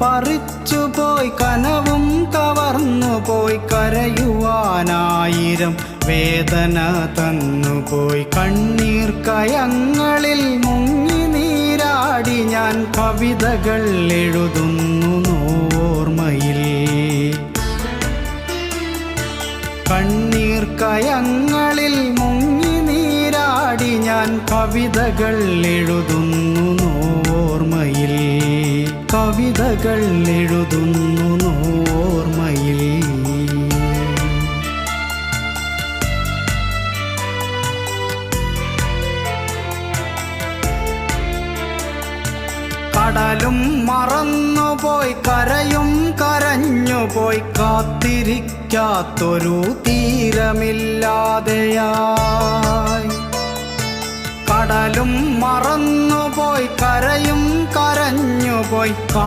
പറിച്ചുപോയി കനവും കവർന്നുപോയി കരയുവാനായിരം വേദന തന്നുപോയി കണ്ണീർ കയങ്ങളിൽ മുങ്ങി നീരാടി ഞാൻ കവിതകൾ എഴുതുന്നു നോർമ്മയിൽ കണ്ണീർ കയങ്ങളിൽ മുങ്ങി നീരാടി ഞാൻ കവിതകൾ എഴുതുന്നു കവിതകൾ എഴുതുന്നു നോർമ്മയിൽ കടലും മറന്നുപോയി കരയും കരഞ്ഞുപോയി കാത്തിരിക്കാത്തൊരു തീരമില്ലാതെയായി. കടലും മറന്നുപോയി കരയും കരഞ്ഞുപോയി